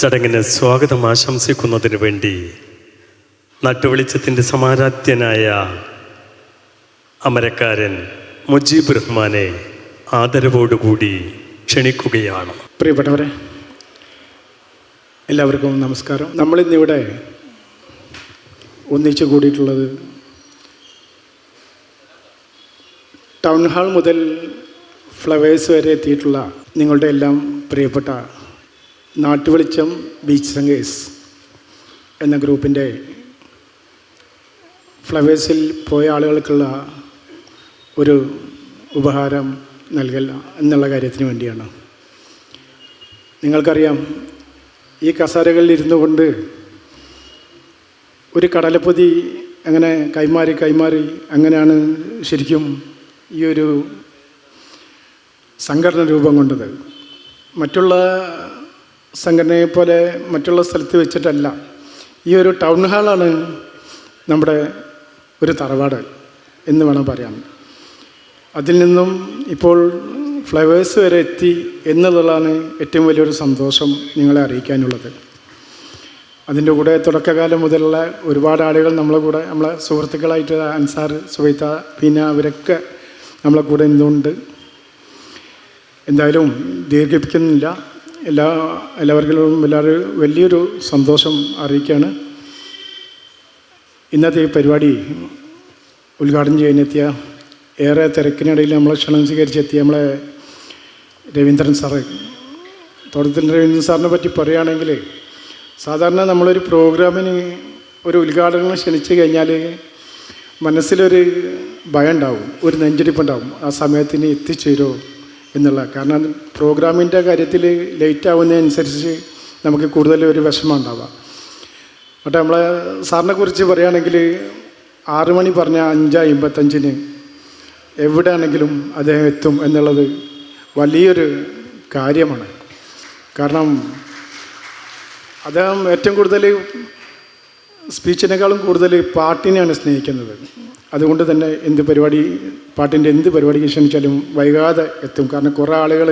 ചടങ്ങിന് സ്വാഗതം ആശംസിക്കുന്നതിന് വേണ്ടി നട്ടുവെളിച്ചത്തിന്റെ സമാരാധ്യനായ അമരക്കാരൻ മുജീബ് റഹ്മാനെ ആദരവോടുകൂടി ക്ഷണിക്കുകയാണ്. പ്രിയപ്പെട്ടവരെ എല്ലാവർക്കും നമസ്കാരം. നമ്മളിന്നിവിടെ ഒന്നിച്ചു കൂടിയിട്ടുള്ളത് ടൗൺ ഹാൾ മുതൽ ഫ്ലവേഴ്സ് വരെ എത്തിയിട്ടുള്ള നിങ്ങളുടെ എല്ലാം പ്രിയപ്പെട്ട നാട്ടുവെളിച്ചം ബീച്ച് സംഗേഴ്സ് എന്ന ഗ്രൂപ്പിന്റെ ഫ്ലവേഴ്സിൽ പോയ ആളുകൾക്കുള്ള ഒരു ഉപഹാരം നൽകൽ എന്നുള്ള കാര്യത്തിന് വേണ്ടിയാണ്. നിങ്ങൾക്കറിയാം ഈ കസാരകളിൽ ഇരുന്നു കൊണ്ട് ഒരു കടലപ്പൊതി അങ്ങനെ കൈമാറി കൈമാറി അങ്ങനെയാണ് ശരിക്കും ഈ ഒരു സംഘടന രൂപം കൊണ്ടത്. മറ്റുള്ള സംഘടനയെ പോലെ മറ്റുള്ള സ്ഥലത്ത് വെച്ചിട്ടല്ല. ഈ ഒരു ടൗൺ ഹാളാണ് നമ്മുടെ ഒരു തറവാട് എന്ന് വേണം പറയാൻ. അതിൽ നിന്നും ഇപ്പോൾ ഫ്ലവേഴ്സ് വരെ എത്തി എന്നുള്ളതാണ് ഏറ്റവും വലിയൊരു സന്തോഷം നിങ്ങളെ അറിയിക്കാനുള്ളത്. അതിന്റെ കൂടെ തുടക്കകാലം മുതലുള്ള ഒരുപാട് ആളുകൾ നമ്മളെ കൂടെ നമ്മളെ സുഹൃത്തുക്കളായിട്ട് അൻസാർ സുബൈത്ത പിന്നെ അവരൊക്കെ നമ്മളെ കൂടെ എന്തുകൊണ്ട് എന്തായാലും ദീർഘിപ്പിക്കുന്നില്ല. എല്ലാ എല്ലാവർക്കും എല്ലാവരും വലിയൊരു സന്തോഷം അറിയിക്കുകയാണ്. ഇന്നത്തെ ഈ പരിപാടി ഉദ്ഘാടനം ചെയ്യാനെത്തിയ ഏറെ തിരക്കിനിടയിൽ നമ്മളെ ക്ഷണം സ്വീകരിച്ചെത്തിയ നമ്മളെ രവീന്ദ്രൻ സാറ്. തുടക്കത്തിൽ രവീന്ദ്രൻ സാറിനെ പറ്റി പറയുകയാണെങ്കിൽ സാധാരണ നമ്മളൊരു പ്രോഗ്രാമിന് ഒരു ഉദ്ഘാടനം ക്ഷണിച്ചു കഴിഞ്ഞാൽ മനസ്സിലൊരു ഭയം ഉണ്ടാവും ഒരു നെഞ്ചിടിപ്പുണ്ടാവും. ആ സമയത്തിന് എത്തിച്ചേരുമോ എന്നുള്ള. കാരണം പ്രോഗ്രാമിന്റെ കാര്യത്തിൽ ലേറ്റ് ആവുന്നതനുസരിച്ച് നമുക്ക് കൂടുതൽ ഒരു വിഷമം ഉണ്ടാവാം മറ്റേ നമ്മളെ സാറിനെ കുറിച്ച് പറയുകയാണെങ്കിൽ ആറ് മണി പറഞ്ഞ അഞ്ച് അമ്പത്തഞ്ചിന് എവിടെയാണെങ്കിലും അദ്ദേഹം എത്തും എന്നുള്ളത് വലിയൊരു കാര്യമാണ്. കാരണം അദ്ദേഹം ഏറ്റവും കൂടുതൽ സ്പീച്ചിനേക്കാളും കൂടുതൽ പാട്ടിനെയാണ് സ്നേഹിക്കുന്നത്. അതുകൊണ്ട് തന്നെ എന്ത് പരിപാടി പാട്ടിന്റെ എന്ത് പരിപാടിക്ക് ക്ഷണിച്ചാലും വൈകാതെ എത്തും. കാരണം കുറേ ആളുകൾ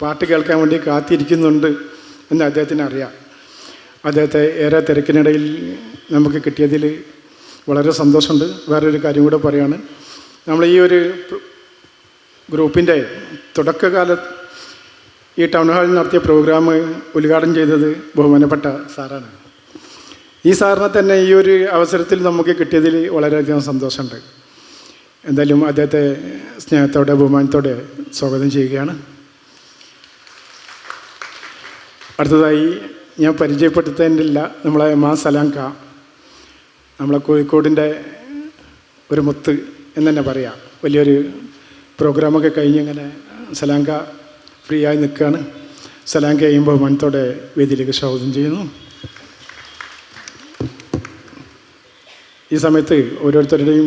പാട്ട് കേൾക്കാൻ വേണ്ടി കാത്തിരിക്കുന്നുണ്ട് എന്ന് അദ്ദേഹത്തിന് അറിയാം. അദ്ദേഹത്തെ ഏറെ തിരക്കിനിടയിൽ നമുക്ക് കിട്ടിയതിൽ വളരെ സന്തോഷമുണ്ട്. വേറൊരു കാര്യം കൂടെ പറയുകയാണ് നമ്മൾ ഈ ഒരു ഗ്രൂപ്പിന്റെ തുടക്കകാല ഈ ടൗൺ ഹാളിൽ നടത്തിയ പ്രോഗ്രാം ഉദ്ഘാടനം ചെയ്തത് ബഹുമാനപ്പെട്ട സാറാണ്. ഈ സാറിനെ തന്നെ ഈ ഒരു അവസരത്തിൽ നമുക്ക് കിട്ടിയതിൽ വളരെയധികം സന്തോഷമുണ്ട്. എന്തായാലും അദ്ദേഹത്തെ സ്നേഹത്തോടെ ബഹുമാനത്തോടെ സ്വാഗതം ചെയ്യുകയാണ്. അടുത്തതായി ഞാൻ പരിചയപ്പെടുത്തേണ്ടില്ല നമ്മളെ മാ സലാങ്ക. നമ്മളെ കോഴിക്കോടിന്റെ ഒരു മുത്ത് എന്ന് തന്നെ പറയാം. വലിയൊരു പ്രോഗ്രാമൊക്കെ കഴിഞ്ഞ് ഇങ്ങനെ സലാങ്ക ഫ്രീ ആയി നിൽക്കുകയാണ്. സലാങ്കയും ബഹുമാനത്തോടെ വേദിയിലേക്ക് സ്വാഗതം ചെയ്യുന്നു. ഈ സമയത്ത് ഓരോരുത്തരുടെയും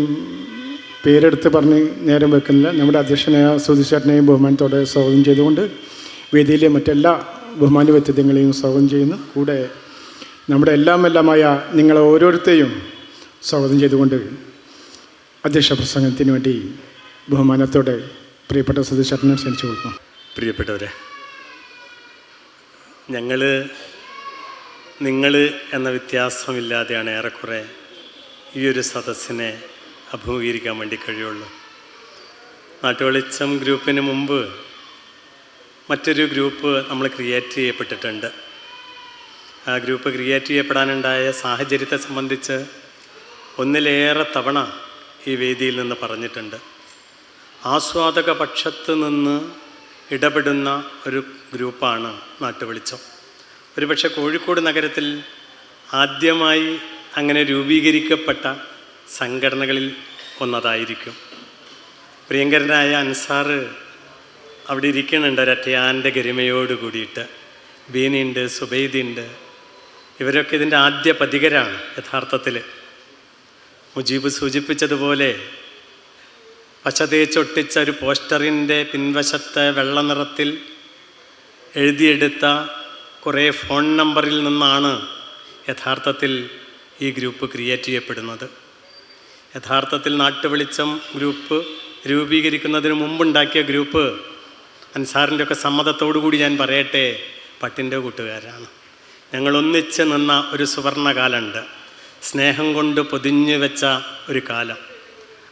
പേരെടുത്ത് പറഞ്ഞ് നേരം വെക്കുന്നില്ല. നമ്മുടെ അധ്യക്ഷനായ സുധിശേട്ടനെയും ബഹുമാനത്തോടെ സ്വാഗതം ചെയ്തുകൊണ്ട് വേദിയിലെ മറ്റെല്ലാ ബഹുമാന വ്യക്തിത്വങ്ങളെയും സ്വാഗതം ചെയ്യുന്നു. കൂടെ നമ്മുടെ എല്ലാം എല്ലാമായ നിങ്ങളെ ഓരോരുത്തരെയും സ്വാഗതം ചെയ്തുകൊണ്ട് അധ്യക്ഷ പ്രസംഗത്തിന് വേണ്ടി ബഹുമാനത്തോടെ പ്രിയപ്പെട്ട സുധിശേട്ടനെ ക്ഷണിച്ചു കൊടുക്കും പ്രിയപ്പെട്ടവരെ ഞങ്ങൾ നിങ്ങൾ എന്ന വ്യത്യാസമില്ലാതെയാണ് ഏറെക്കുറെ ഈ ഒരു സദസ്സിനെ അഭിമുഖീകരിക്കാൻ വേണ്ടി കഴിയുള്ളൂ. നാട്ടുവെളിച്ചം ഗ്രൂപ്പിന് മുമ്പ് മറ്റൊരു ഗ്രൂപ്പ് നമ്മൾ ക്രിയേറ്റ് ചെയ്യപ്പെട്ടിട്ടുണ്ട്. ആ ഗ്രൂപ്പ് ക്രിയേറ്റ് ചെയ്യപ്പെടാനുണ്ടായ സാഹചര്യത്തെ സംബന്ധിച്ച് ഒന്നിലേറെ തവണ ഈ വേദിയിൽ നിന്ന് പറഞ്ഞിട്ടുണ്ട്. ആസ്വാദക പക്ഷത്ത് നിന്ന് ഇടപെടുന്ന ഒരു ഗ്രൂപ്പാണ് നാട്ടുവെളിച്ചം. ഒരുപക്ഷെ കോഴിക്കോട് നഗരത്തിൽ ആദ്യമായി അങ്ങനെ രൂപീകരിക്കപ്പെട്ട സംഘടനകളിൽ ഒന്നതായിരിക്കും. പ്രിയങ്കരനായ അൻസാറ് അവിടെ ഇരിക്കുന്നുണ്ട് ഒരറ്റയാന്റെ ഗരിമയോട് കൂടിയിട്ട്. ബീനിയുണ്ട് സുബൈദിയുണ്ട്. ഇവരൊക്കെ ഇതിന്റെ ആദ്യ പതികരാണ് യഥാർത്ഥത്തിൽ. മുജീബ് സൂചിപ്പിച്ചതുപോലെ പച്ച തേച്ചൊട്ടിച്ച ഒരു പോസ്റ്ററിന്റെ പിൻവശത്തെ വെള്ള നിറത്തിൽ എഴുതിയെടുത്ത കുറേ ഫോൺ നമ്പറിൽ നിന്നാണ് യഥാർത്ഥത്തിൽ ഈ ഗ്രൂപ്പ് ക്രിയേറ്റ് ചെയ്യപ്പെടുന്നത്. യഥാർത്ഥത്തിൽ നാട്ടുവെളിച്ചം ഗ്രൂപ്പ് രൂപീകരിക്കുന്നതിന് മുമ്പുണ്ടാക്കിയ ഗ്രൂപ്പ് അൻസാറിന്റെ ഒക്കെ സമ്മതത്തോടു കൂടി ഞാൻ പറയട്ടെ പട്ടിന്റെ കൂട്ടുകാരാണ്. ഞങ്ങൾ ഒന്നിച്ച് നിന്ന ഒരു സുവർണകാലമുണ്ട്. സ്നേഹം കൊണ്ട് പൊതിഞ്ഞു വെച്ച ഒരു കാലം.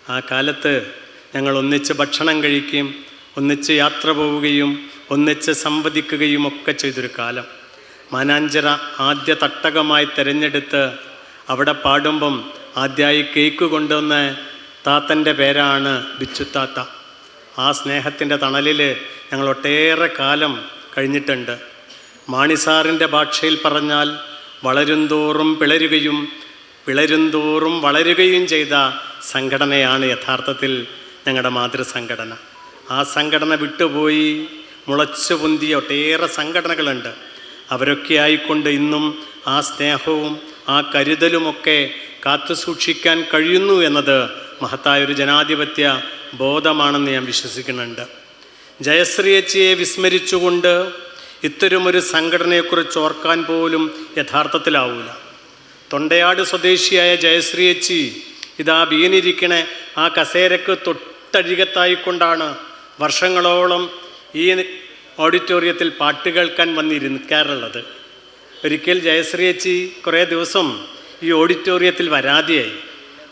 ആ കാലത്ത് ഞങ്ങൾ ഒന്നിച്ച് ഭക്ഷണം കഴിക്കുകയും ഒന്നിച്ച് യാത്ര പോവുകയും ഒന്നിച്ച് സംവദിക്കുകയും ഒക്കെ ചെയ്തൊരു കാലം. മാനാഞ്ചിറ ആദ്യ തട്ടകമായി തിരഞ്ഞെടുത്ത് അവിടെ പാടുമ്പം ആദ്യമായി കേക്ക് കൊണ്ടുവന്ന താത്തന്റെ പേരാണ് ബിച്ചുത്താത്ത ആ സ്നേഹത്തിന്റെ തണലിൽ ഞങ്ങൾ ഒട്ടേറെ കാലം കഴിഞ്ഞിട്ടുണ്ട്. മാണിസാറിന്റെ ഭാഷയിൽ പറഞ്ഞാൽ വളരുംതോറും പിളരുകയും പിളരുംതോറും വളരുകയും ചെയ്ത സംഘടനയാണ് യഥാർത്ഥത്തിൽ ഞങ്ങളുടെ മാതൃസംഘടന. ആ സംഘടന വിട്ടുപോയി മുളച്ചു പൊന്തിയ ഒട്ടേറെ സംഘടനകളുണ്ട്. അവരൊക്കെ ആയിക്കൊണ്ട് ഇന്നും ആ സ്നേഹവും ആ കരുതലുമൊക്കെ കാത്തു സൂക്ഷിക്കാൻ കഴിയുന്നു എന്നത് മഹത്തായൊരു ജനാധിപത്യ ബോധമാണെന്ന് ഞാൻ വിശ്വസിക്കുന്നുണ്ട്. ജയശ്രീയച്ചിയെ വിസ്മരിച്ചുകൊണ്ട് ഇത്തരമൊരു സംഘടനയെക്കുറിച്ച് ഓർക്കാൻ പോലും യഥാർത്ഥത്തിലാവൂല. തൊണ്ടയാട് സ്വദേശിയായ ജയശ്രീയച്ചി ഇതാ വീണിരിക്കണ ആ കസേരക്ക് തൊട്ടഴികത്തായിക്കൊണ്ടാണ് വർഷങ്ങളോളം ഈ ഓഡിറ്റോറിയത്തിൽ പാട്ട് കേൾക്കാൻ വന്നിരിക്കാറുള്ളത്. ഒരിക്കൽ ജയശ്രീയച്ചി കുറേ ദിവസം ഈ ഓഡിറ്റോറിയത്തിൽ വരാതെയായി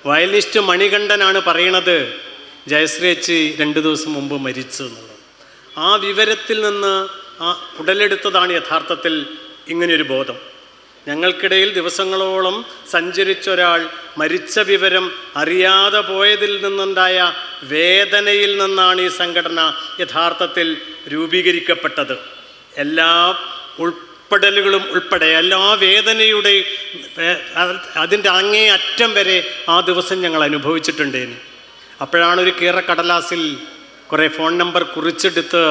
വയലിസ്റ്റ് മണികണ്ഠനാണ് പറയണത് ജയശ്രീയച്ചി രണ്ട് ദിവസം മുമ്പ് മരിച്ചു എന്നുള്ളത്. ആ വിവരത്തിൽ നിന്ന് ആ ഉടലെടുത്തതാണ് യഥാർത്ഥത്തിൽ ഇങ്ങനെയൊരു ബോധം. ഞങ്ങൾക്കിടയിൽ ദിവസങ്ങളോളം സഞ്ചരിച്ച ഒരാൾ മരിച്ച വിവരം അറിയാതെ പോയതിൽ നിന്നുണ്ടായ വേദനയിൽ നിന്നാണ് ഈ സംഘടന യഥാർത്ഥത്തിൽ രൂപീകരിക്കപ്പെട്ടത്. എല്ലാ ഉൾപ്പെടലുകളും ഉൾപ്പെടെ എല്ലാ വേദനയുടെ അതിന്റെ അങ്ങേ അറ്റം വരെ ആ ദിവസം ഞങ്ങൾ അനുഭവിച്ചിട്ടുണ്ടേന് അപ്പോഴാണ് ഒരു കീറക്കടലാസിൽ കുറേ ഫോൺ നമ്പർ കുറിച്ചെടുത്ത്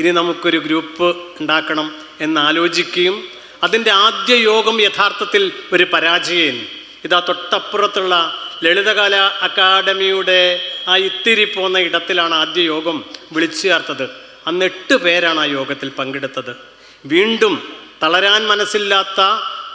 ഇനി നമുക്കൊരു ഗ്രൂപ്പ് ഉണ്ടാക്കണം എന്നാലോചിക്കുകയും അതിന്റെ ആദ്യ യോഗം യഥാർത്ഥത്തിൽ ഒരു പരാജയം ഇതാ തൊട്ടപ്പുറത്തുള്ള ലളിതകല അക്കാഡമിയുടെ ആ ഇത്തിരി പോകുന്ന ഇടത്തിലാണ് ആദ്യ യോഗം വിളിച്ചു ചേർത്തത്. അന്ന് എട്ട് പേരാണ് ആ യോഗത്തിൽ പങ്കെടുത്തത്. വീണ്ടും തളരാൻ മനസ്സില്ലാത്ത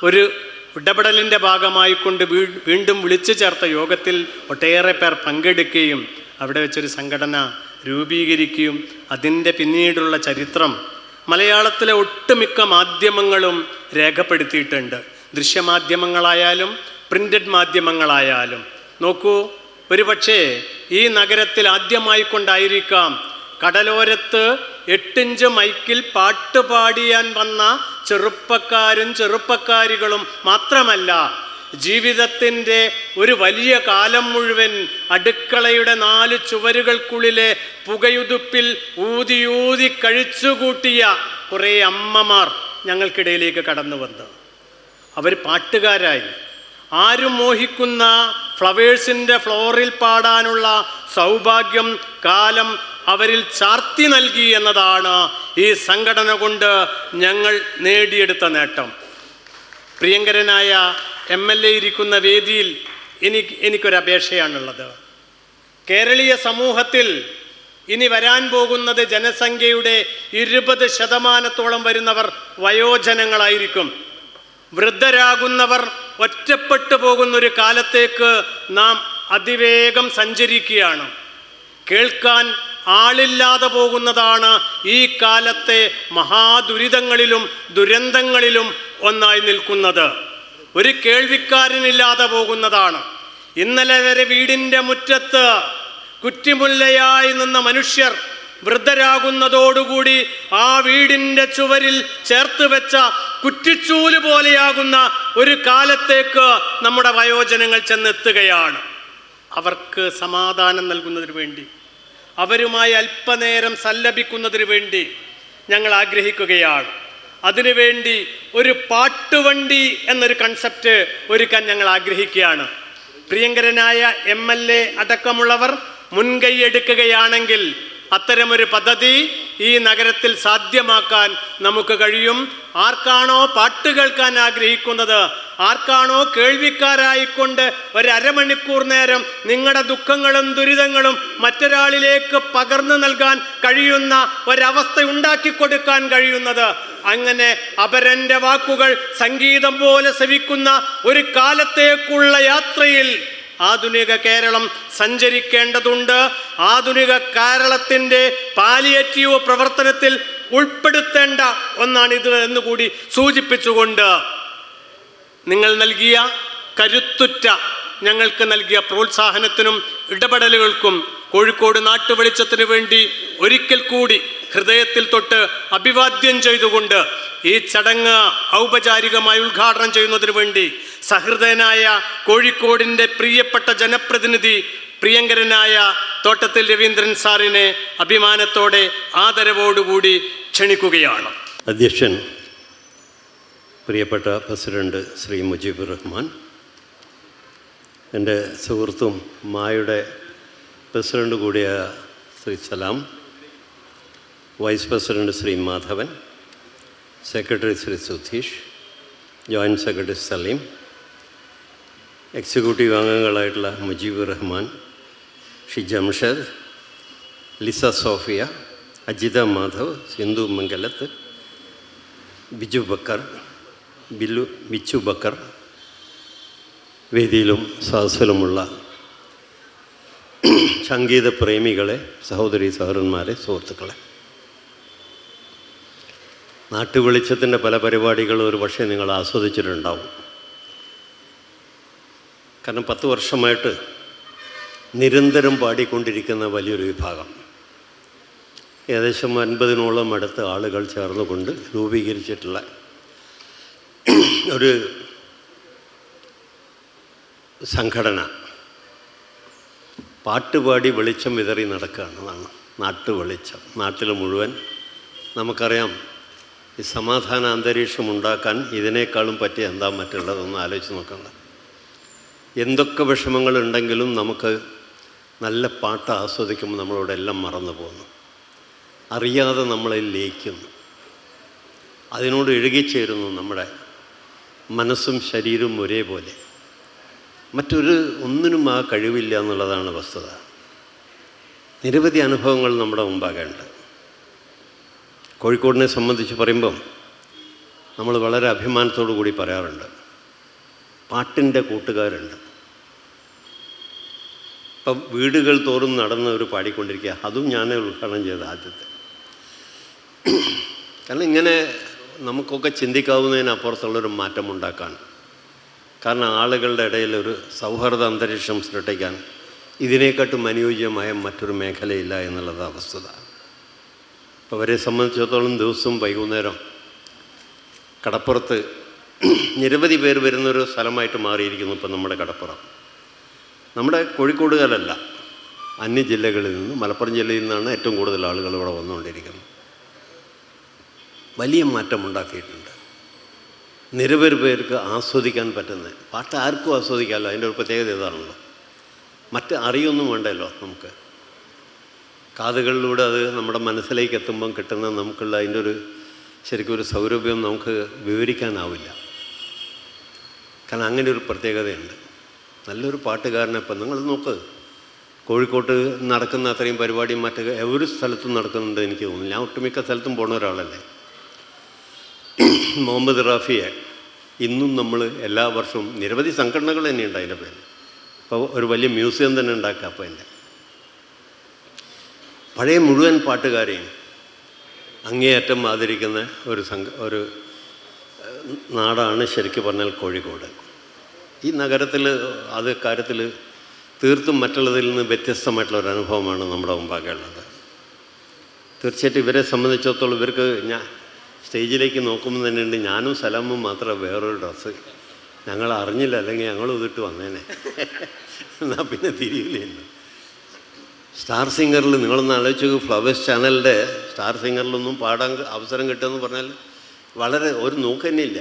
ഒരു ഇടപെടലിന്റെ ഭാഗമായിക്കൊണ്ട് വീ വീണ്ടും വിളിച്ചു ചേർത്ത യോഗത്തിൽ ഒട്ടേറെ പേർ പങ്കെടുക്കുകയും അവിടെ വെച്ചൊരു സംഘടന രൂപീകരിക്കുകയും അതിന്റെ പിന്നീടുള്ള ചരിത്രം മലയാളത്തിലെ ഒട്ടുമിക്ക മാധ്യമങ്ങളും രേഖപ്പെടുത്തിയിട്ടുണ്ട്. ദൃശ്യമാധ്യമങ്ങളായാലും പ്രിന്റഡ് മാധ്യമങ്ങളായാലും. നോക്കൂ ഒരുപക്ഷേ ഈ നഗരത്തിൽ ആദ്യമായി കൊണ്ടായിരിക്കാം കടലോരത്ത് എട്ടിഞ്ച് മൈക്കിൽ പാട്ടുപാടിയാൻ വന്ന ചെറുപ്പക്കാരും ചെറുപ്പക്കാരികളും മാത്രമല്ല ജീവിതത്തിന്റെ ഒരു വലിയ കാലം മുഴുവൻ അടുക്കളയുടെ നാല് ചുവരുകൾക്കുള്ളിലെ പുകയുതുപ്പിൽ ഊതിയൂതി കഴിച്ചുകൂട്ടിയ കുറേ അമ്മമാർ ഞങ്ങൾക്കിടയിലേക്ക് കടന്നു വന്നു. അവർ പാട്ടുകാരായി. ആരും മോഹിക്കുന്ന ഫ്ലവേഴ്സിന്റെ ഫ്ലോറിൽ പാടാനുള്ള സൗഭാഗ്യം കാലം അവരിൽ ചാർത്തി നൽകി എന്നതാണ് ഈ സംഘടന കൊണ്ട് ഞങ്ങൾ നേടിയെടുത്ത നേട്ടം. പ്രിയങ്കരനായ എം എൽ എ ഇരിക്കുന്ന വേദിയിൽ എനിക്ക് അപേക്ഷയാണുള്ളത്. കേരളീയ സമൂഹത്തിൽ ഇനി വരാൻ പോകുന്നത് ജനസംഖ്യയുടെ ഇരുപത് ശതമാനത്തോളം വരുന്നവർ വയോജനങ്ങളായിരിക്കും. വൃദ്ധരാകുന്നവർ ഒറ്റപ്പെട്ടു പോകുന്നൊരു കാലത്തേക്ക് നാം അതിവേഗം സഞ്ചരിക്കുകയാണ്. കേൾക്കാൻ ആളില്ലാതെ പോകുന്നതാണ് ഈ കാലത്തെ മഹാദുരിതങ്ങളിലും ദുരന്തങ്ങളിലും ഒന്നായി നിൽക്കുന്നത്. ഒരു കേൾവിക്കാരനില്ലാതെ പോകുന്നതാണ്. ഇന്നലെ വരെ വീടിന്റെ മുറ്റത്ത് കുറ്റിമുല്ലയായി നിന്ന മനുഷ്യർ വൃദ്ധരാകുന്നതോടുകൂടി ആ വീടിന്റെ ചുവരിൽ ചേർത്ത് വെച്ച കുറ്റിച്ചൂൽ പോലെയാകുന്ന ഒരു കാലത്തേക്ക് നമ്മുടെ വയോജനങ്ങൾ ചെന്നെത്തുകയാണ്. അവർക്ക് സമാധാനം നൽകുന്നതിന് വേണ്ടി അവരുമായി അല്പനേരം സല്ലപിക്കുന്നതിന് വേണ്ടി ഞങ്ങൾ ആഗ്രഹിക്കുകയാണ്. അതിനുവേണ്ടി ഒരു പാട്ടുവണ്ടി എന്നൊരു കൺസെപ്റ്റ് ഒരുക്കാൻ ഞങ്ങൾ ആഗ്രഹിക്കുകയാണ്. പ്രിയങ്കരനായ എം എൽ എ അടക്കമുള്ളവർ മുൻകൈ എടുക്കുകയാണെങ്കിൽ അത്തരമൊരു പദ്ധതി ഈ നഗരത്തിൽ സാധ്യമാക്കാൻ നമുക്ക് കഴിയും. ആർക്കാണോ പാട്ട് കേൾക്കാൻ ആഗ്രഹിക്കുന്നത്? ആർക്കാണോ കേൾവിക്കാരായിക്കൊണ്ട് ഒരമണിക്കൂർ നേരം നിങ്ങളുടെ ദുഃഖങ്ങളും ദുരിതങ്ങളും മറ്റൊരാളിലേക്ക് പകർന്നു നൽകാൻ കഴിയുന്ന ഒരവസ്ഥ ഉണ്ടാക്കി കൊടുക്കാൻ കഴിയുന്നത്? അങ്ങനെ അപരന്റെ വാക്കുകൾ സംഗീതം പോലെ ശവിക്കുന്ന ഒരു കാലത്തേക്കുള്ള യാത്രയിൽ ആധുനിക കേരളം സഞ്ചരിക്കേണ്ടതുണ്ട്. ആധുനിക കേരളത്തിന്റെ പാലിയേറ്റീവ് പ്രവർത്തനത്തിൽ ഉൾപ്പെടുത്തേണ്ട ഒന്നാണ് ഇത് എന്നുകൂടി സൂചിപ്പിച്ചുകൊണ്ട് നിങ്ങൾ നൽകിയ കരുത്തുറ്റ ഞങ്ങൾക്ക് നൽകിയ പ്രോത്സാഹനത്തിനും ഇടപെടലുകൾക്കും കോഴിക്കോട് നാട്ടുവെളിച്ചത്തിനു വേണ്ടി ഒരിക്കൽ കൂടി ഹൃദയത്തിൽ തൊട്ട് അഭിവാദ്യം ചെയ്തുകൊണ്ട് ഈ ചടങ്ങ് ഔപചാരികമായി ഉദ്ഘാടനം ചെയ്യുന്നതിനു വേണ്ടി സഹൃദയനായ കോഴിക്കോടിന്റെ പ്രിയപ്പെട്ട ജനപ്രതിനിധി പ്രിയങ്കരനായ തോട്ടത്തിൽ രവീന്ദ്രൻ സാറിനെ അഭിമാനത്തോടെ ആദരവോടുകൂടി ക്ഷണിക്കുകയാണ്. അധ്യക്ഷൻ പ്രിയപ്പെട്ട പ്രസിഡന്റ് ശ്രീ മുജീബ് റഹ്മാൻ എന്റെ സുഹൃത്തും മായുടെ പ്രസിഡന്റ് കൂടിയ Shri Salam vice president Shri Madhavan secretary Shri Sudheesh joint secretary Salim executive അംഗങ്ങളായിട്ടുള്ള Mujeeb Rahman ഷി ജംഷദ് ലിസ സോഫിയ അജിത മാധവ് സിന്ധു മംഗലത്ത് ബിജു ബക്കർ ബില്ലു ബിച്ചു ബക്കർ വേദിയിലും സദസ്സിലുമുള്ള സംഗീത പ്രേമികളെ സഹോദരി സഹോദരന്മാരെ സുഹൃത്തുക്കളെ. നാട്ടുവെളിച്ചത്തിന്റെ പല പരിപാടികളും ഒരു പക്ഷേ നിങ്ങൾ ആസ്വദിച്ചിട്ടുണ്ടാവും. കാരണം പത്ത് വർഷമായിട്ട് നിരന്തരം പാടിക്കൊണ്ടിരിക്കുന്ന വലിയൊരു വിഭാഗം. ഏകദേശം അൻപതിനോളം അടുത്ത ആളുകൾ ചേർന്നുകൊണ്ട് രൂപീകരിച്ചിട്ടുള്ള ഒരു സംഘടന. പാട്ടുപാടി വെളിച്ചം വിതറി നടക്കുകയാണെന്നാണ് നാട്ടു വെളിച്ചം. നാട്ടിൽ മുഴുവൻ നമുക്കറിയാം ഈ സമാധാന അന്തരീക്ഷം ഉണ്ടാക്കാൻ ഇതിനേക്കാളും പറ്റിയ എന്താ മറ്റുള്ളതൊന്ന് ആലോചിച്ച് നോക്കണം എന്തൊക്കെ വിഷമങ്ങളുണ്ടെങ്കിലും നമുക്ക് നല്ല പാട്ട് ആസ്വദിക്കുമ്പോൾ നമ്മളോട് എല്ലാം മറന്നു പോകുന്നു. അറിയാതെ നമ്മളെ ലയിക്കുന്നു. അതിനോട് എഴുകിച്ചേരുന്നു നമ്മുടെ മനസ്സും ശരീരവും ഒരേപോലെ. മറ്റൊരു ഒന്നിനും ആ കഴിവില്ല എന്നുള്ളതാണ് വസ്തുത. നിരവധി അനുഭവങ്ങൾ നമ്മുടെ മുമ്പാകേണ്ട കോഴിക്കോടിനെ സംബന്ധിച്ച് പറയുമ്പം നമ്മൾ വളരെ അഭിമാനത്തോടു കൂടി പറയാറുണ്ട്. പാട്ടിന്റെ കൂട്ടുകാരുണ്ട്. ഇപ്പം വീടുകൾ തോറും നടന്ന് അവർ പാടിക്കൊണ്ടിരിക്കുക അതും ഞാൻ ഉദ്ഘാടനം ചെയ്ത ആദ്യത്തെ. കാരണം ഇങ്ങനെ നമുക്കൊക്കെ ചിന്തിക്കാവുന്നതിനപ്പുറത്തുള്ളൊരു മാറ്റം ഉണ്ടാക്കാൻ കാരണം ആളുകളുടെ ഇടയിൽ ഒരു സൗഹാർദ്ദ അന്തരീക്ഷം സൃഷ്ടിക്കാൻ ഇതിനെക്കാട്ടും അനുയോജ്യമായ മറ്റൊരു മേഖലയില്ല എന്നുള്ളത് വസ്തുത അപ്പോൾ അവരെ സംബന്ധിച്ചിടത്തോളം ദിവസവും വൈകുന്നേരം കടപ്പുറത്ത് നിരവധി പേർ വരുന്നൊരു സ്ഥലമായിട്ട് മാറിയിരിക്കുന്നു ഇപ്പം നമ്മുടെ കടപ്പുറം. നമ്മുടെ കോഴിക്കോടുകാരല്ല അന്യ ജില്ലകളിൽ നിന്ന് മലപ്പുറം ജില്ലയിൽ നിന്നാണ് ഏറ്റവും കൂടുതൽ ആളുകൾ ഇവിടെ വന്നുകൊണ്ടിരിക്കുന്നത്. വലിയ മാറ്റം ഉണ്ടാക്കിയിട്ടുണ്ട്. നിരവധി പേർക്ക് ആസ്വദിക്കാൻ പറ്റുന്നത് പാട്ട് ആർക്കും ആസ്വദിക്കാമല്ലോ അതിന്റെ ഒരു പ്രത്യേകത ഇതാണല്ലോ. മറ്റ് അറിയൊന്നും വേണ്ടല്ലോ നമുക്ക്. കാതുകളിലൂടെ അത് നമ്മുടെ മനസ്സിലേക്ക് എത്തുമ്പം കിട്ടുന്ന നമുക്കുള്ള അതിന്റെ ഒരു ശരിക്കും ഒരു സൗരഭ്യം നമുക്ക് വിവരിക്കാനാവില്ല. കാരണം അങ്ങനെ ഒരു പ്രത്യേകതയുണ്ട്. നല്ലൊരു പാട്ടുകാരനെ ഇപ്പം നിങ്ങൾ നോക്ക്. കോഴിക്കോട്ട് നടക്കുന്ന അത്രയും പരിപാടി മറ്റ് ഒരു സ്ഥലത്തും നടക്കുന്നുണ്ട് എനിക്ക് തോന്നുന്നു. ഞാൻ ഒട്ടുമിക്ക സ്ഥലത്തും പോണ ഒരാളല്ലേ. മുഹമ്മദ് റാഫിയെ ഇന്നും നമ്മൾ എല്ലാ വർഷവും നിരവധി സംഘടനകൾ തന്നെയുണ്ട് അതിന്റെ പേര് അപ്പോൾ ഒരു വലിയ മ്യൂസിയം തന്നെ ഉണ്ടാക്കുക അപ്പോൾ എന്റെ പഴയ മുഴുവൻ പാട്ടുകാരെയും അങ്ങേയറ്റം ആദരിക്കുന്ന ഒരു സംഘ ഒരു നാടാണ് ശരിക്കും പറഞ്ഞാൽ കോഴിക്കോട്. ഈ നഗരത്തിൽ അത് കാര്യത്തിൽ തീർത്തും മറ്റുള്ളതിൽ നിന്ന് വ്യത്യസ്തമായിട്ടുള്ള ഒരു അനുഭവമാണ് നമ്മുടെ മുമ്പാകെ ഉള്ളത്. തീർച്ചയായിട്ടും ഇവരെ സംബന്ധിച്ചിടത്തോളം ഇവർക്ക് ഞാൻ സ്റ്റേജിലേക്ക് നോക്കുമ്പോൾ തന്നെയുണ്ട് ഞാനും സലാമും മാത്രമേ വേറൊരു ഡ്രസ്സ്. ഞങ്ങൾ അറിഞ്ഞില്ല അല്ലെങ്കിൽ ഞങ്ങളും ഇതിട്ട് വന്നേനെ. എന്നാൽ പിന്നെ തിരിയില്ലേ സ്റ്റാർ സിംഗറിൽ നിങ്ങളൊന്ന് ആലോചിച്ച് ഫ്ലവേഴ്സ് ചാനലിന്റെ സ്റ്റാർ സിംഗറിലൊന്നും പാടാൻ അവസരം കിട്ടുമെന്ന് പറഞ്ഞാൽ വളരെ ഒരു നോക്ക് തന്നെ ഇല്ല.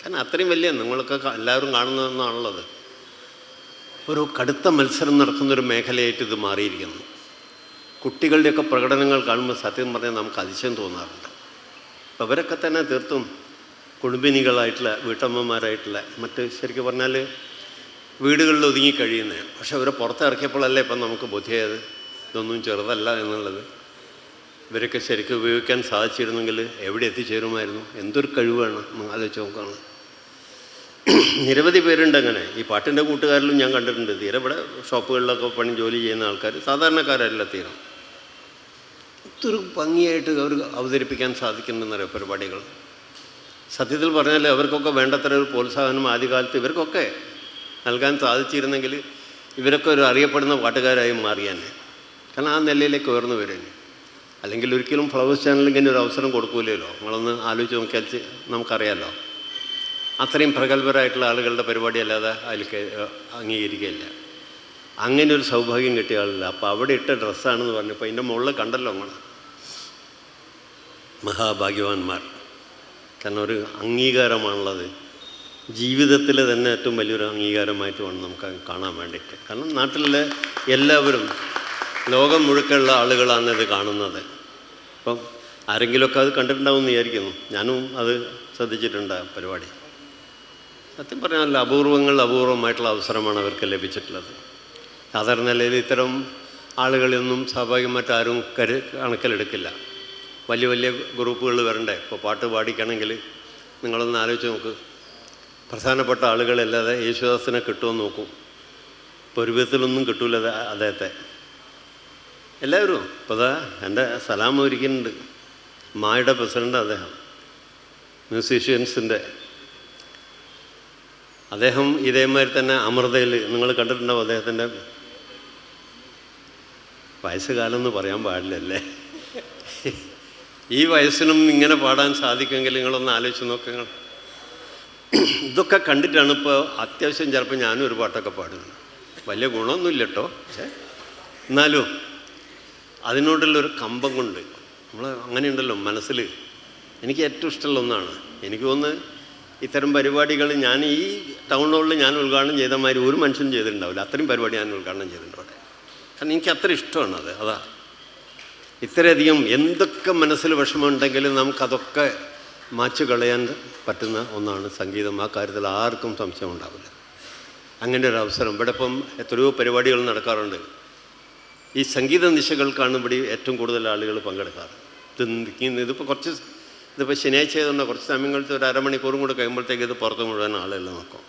കാരണം അത്രയും വലിയ നിങ്ങളൊക്കെ എല്ലാവരും കാണുന്നതെന്നാണുള്ളത്. ഒരു കടുത്ത മത്സരം നടക്കുന്നൊരു മേഖലയായിട്ട് ഇത് മാറിയിരിക്കുന്നു. കുട്ടികളുടെയൊക്കെ പ്രകടനങ്ങൾ കാണുമ്പോൾ സത്യം പറഞ്ഞാൽ നമുക്ക് അതിശയം തോന്നാറുണ്ട്. അപ്പോൾ അവരൊക്കെ തന്നെ തീർത്തും കുടുംബിനികളായിട്ടുള്ള വീട്ടമ്മമാരായിട്ടുള്ള മറ്റ് ശരിക്കും പറഞ്ഞാൽ വീടുകളിൽ ഒതുങ്ങി കഴിയുന്നത് പക്ഷെ അവരെ പുറത്തിറക്കിയപ്പോഴല്ലേ ഇപ്പം നമുക്ക് ബുദ്ധിയായത് ഇതൊന്നും ചെറുതല്ല എന്നുള്ളത്. ഇവരൊക്കെ ശരിക്കും ഉപയോഗിക്കാൻ സാധിച്ചിരുന്നെങ്കിൽ എവിടെ എത്തിച്ചേരുമായിരുന്നു? എന്തൊരു കഴിവാണ്? ആലോചിച്ച് നോക്കുകയാണ് നിരവധി പേരുണ്ട് അങ്ങനെ. ഈ പാട്ടിന്റെ കൂട്ടുകാരിലും ഞാൻ കണ്ടിട്ടുണ്ട്. തീരെ ഇവിടെ ഷോപ്പുകളിലൊക്കെ പണി ജോലി ചെയ്യുന്ന ആൾക്കാർ സാധാരണക്കാരല്ല തീരം. ഒത്തിരി ഭംഗിയായിട്ട് അവർ അവതരിപ്പിക്കാൻ സാധിക്കുന്നുണ്ടെന്നറിയാം പരിപാടികൾ. സത്യത്തിൽ പറഞ്ഞാൽ അവർക്കൊക്കെ വേണ്ടത്ര ഒരു പ്രോത്സാഹനം ആദ്യകാലത്ത് ഇവർക്കൊക്കെ നൽകാൻ സാധിച്ചിരുന്നെങ്കിൽ ഇവരൊക്കെ ഒരു അറിയപ്പെടുന്ന പാട്ടുകാരായി മാറിയാനെ. കാരണം ആ നിലയിലേക്ക് ഉയർന്നു വരുന്നു അല്ലെങ്കിൽ ഒരിക്കലും ഫ്ലവേഴ്സ് ചാനൽ ഇങ്ങനെ ഒരു അവസരം കൊടുക്കൂലല്ലോ. നമ്മളൊന്ന് ആലോചിച്ച് നോക്കിയാൽ നമുക്കറിയാമല്ലോ അത്രയും പ്രഗത്ഭരായിട്ടുള്ള ആളുകളുടെ പരിപാടി അല്ലാതെ അതിൽ അംഗീകരിക്കുകയില്ല. അങ്ങനെ ഒരു സൗഭാഗ്യം കിട്ടിയ ആളില്ല. അപ്പോൾ അവിടെ ഇട്ട ഡ്രസ്സാണെന്ന് പറഞ്ഞപ്പോൾ അതിന്റെ മുകളിൽ കണ്ടല്ലോ അങ്ങനെ മഹാഭാഗ്യവാന്മാർ. കാരണം ഒരു അംഗീകാരമാണുള്ളത്. ജീവിതത്തിൽ തന്നെ ഏറ്റവും വലിയൊരു അംഗീകാരമായിട്ട് വേണം നമുക്ക് കാണാൻ വേണ്ടിയിട്ട്. കാരണം നാട്ടിലെ എല്ലാവരും ലോകം മുഴുക്കുള്ള ആളുകളാണ് ഇത് കാണുന്നത്. അപ്പം ആരെങ്കിലുമൊക്കെ അത് കണ്ടിട്ടുണ്ടാവുമെന്ന് വിചാരിക്കുന്നു. ഞാനും അത് ശ്രദ്ധിച്ചിട്ടുണ്ട് പരിപാടി. സത്യം പറഞ്ഞാൽ അപൂർവങ്ങൾ അപൂർവമായിട്ടുള്ള അവസരമാണ് അവർക്ക് ലഭിച്ചിട്ടുള്ളത്. സാധാരണ നിലയിൽ ഇത്തരം ആളുകളൊന്നും സ്വാഭാവികം മറ്റാരും കരു കണക്കിലെടുക്കില്ല. വലിയ വലിയ ഗ്രൂപ്പുകൾ വരണ്ടേ? ഇപ്പോൾ പാട്ട് പാടിക്കണമെങ്കിൽ നിങ്ങളൊന്ന് ആലോചിച്ച് നോക്ക്. പ്രധാനപ്പെട്ട ആളുകളല്ലാതെ യേശുദാസിനെ കിട്ടുമെന്ന് നോക്കും. ഇപ്പോൾ ഒരു വിധത്തിലൊന്നും കിട്ടൂല അദ്ദേഹത്തെ. എല്ലാവരും ഇപ്പോൾ അതാ എന്റെ സലാം ഒരുക്കുന്നുണ്ട് മായുടെ പ്രസിഡന്റ് അദ്ദേഹം. മ്യൂസീഷ്യൻസിന്റെ. അദ്ദേഹം ഇതേമാതിരി തന്നെ അമൃതയിൽ നിങ്ങൾ കണ്ടിട്ടുണ്ടാവും അദ്ദേഹത്തിന്റെ വയസ്സുകാലം എന്ന് പറയാൻ പാടില്ലല്ലേ? ഈ വയസ്സിനും ഇങ്ങനെ പാടാൻ സാധിക്കുമെങ്കിൽ നിങ്ങളൊന്ന് ആലോചിച്ച് നോക്കുക ഇതൊക്കെ കണ്ടിട്ടാണ് ഇപ്പോൾ അത്യാവശ്യം ചിലപ്പോൾ ഞാനും ഒരു പാട്ടൊക്കെ പാടുന്നത്. വലിയ ഗുണമൊന്നുമില്ല കേട്ടോ. പക്ഷേ എന്നാലും അതിനോടുള്ളൊരു കമ്പം കൊണ്ട് നമ്മൾ അങ്ങനെയുണ്ടല്ലോ മനസ്സിൽ എനിക്ക് ഏറ്റവും ഇഷ്ടമുള്ള ഒന്നാണ്. എനിക്ക് തോന്നുന്നു ഇത്തരം പരിപാടികൾ ഞാൻ ഈ ടൗൺ ഹാളിൽ ഞാൻ ഉദ്ഘാടനം ചെയ്ത മാതിരി ഒരു മനുഷ്യനും ചെയ്തിട്ടുണ്ടാവില്ല. അത്രയും പരിപാടി ഞാൻ ഉദ്ഘാടനം ചെയ്തിട്ടുണ്ട് അവിടെ. കാരണം എനിക്ക് അത്ര ഇഷ്ടമാണ് അത്. അതാ. ഇത്രയധികം എന്തൊക്കെ മനസ്സിൽ വിഷമമുണ്ടെങ്കിലും നമുക്കതൊക്കെ മാച്ചു കളയാൻ പറ്റുന്ന ഒന്നാണ് സംഗീതം. ആ കാര്യത്തിൽ ആർക്കും സംശയം ഉണ്ടാവില്ല അങ്ങനെ ഒരു അവസരം ഇവിടെ ഇപ്പം എത്രയോ പരിപാടികൾ നടക്കാറുണ്ട്. ഈ സംഗീത നിശകൾക്കാണ് ഇവിടെ ഏറ്റവും കൂടുതൽ ആളുകൾ പങ്കെടുക്കാറ്. ഇത് ഇതിപ്പോൾ കുറച്ച് ഇതിപ്പോൾ ശനിയാഴ്ച ആയതുകൊണ്ട് കുറച്ച് സമയങ്ങളിൽ ഒരു അരമണിക്കൂറും കൂടെ കഴിയുമ്പോഴത്തേക്ക് ഇത് പുറത്ത് മുഴുവൻ ആളുകൾ നോക്കും.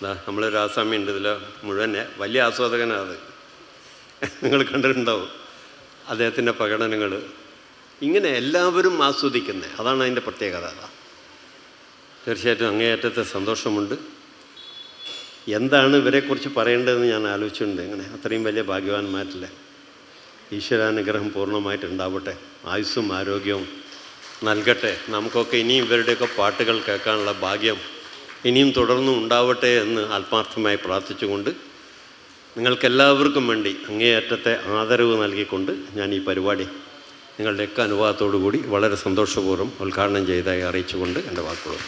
ഇതാ നമ്മളൊരു ആസാമി ഉണ്ട് ഇതിൽ മുഴുവൻ വലിയ ആസ്വാദകനാണ് അത്. നിങ്ങൾ കണ്ടിട്ടുണ്ടാവും. അദ്ദേഹത്തിന്റെ പ്രകടനങ്ങൾ ഇങ്ങനെ എല്ലാവരും ആസ്വദിക്കുന്നത് അതാണ് അതിന്റെ പ്രത്യേകത. തീർച്ചയായിട്ടും അങ്ങേയറ്റത്തെ സന്തോഷമുണ്ട്. എന്താണ് ഇവരെക്കുറിച്ച് പറയേണ്ടതെന്ന് ഞാൻ ആലോചിച്ചിട്ടുണ്ട്. ഇങ്ങനെ അത്രയും വലിയ ഭാഗ്യവാന്മാരില്ല? ഈശ്വരാനുഗ്രഹം പൂർണമായിട്ട് ഉണ്ടാവട്ടെ ആയുസ്സും ആരോഗ്യവും നൽകട്ടെ. നമുക്കൊക്കെ ഇനിയും ഇവരുടെയൊക്കെ പാട്ടുകൾ കേൾക്കാനുള്ള ഭാഗ്യം ഇനിയും തുടർന്നും ഉണ്ടാവട്ടെ എന്ന് ആത്മാർത്ഥമായി പ്രാർത്ഥിച്ചുകൊണ്ട് നിങ്ങൾക്കെല്ലാവർക്കും വേണ്ടി അങ്ങേയറ്റത്തെ ആദരവ് നൽകിക്കൊണ്ട് ഞാൻ ഈ പരിപാടി നിങ്ങളുടെയൊക്കെ അനുവാദത്തോടു കൂടി വളരെ സന്തോഷപൂർവം ഉദ്ഘാടനം ചെയ്തതായി അറിയിച്ചുകൊണ്ട് എന്റെ വാക്കുകൾ.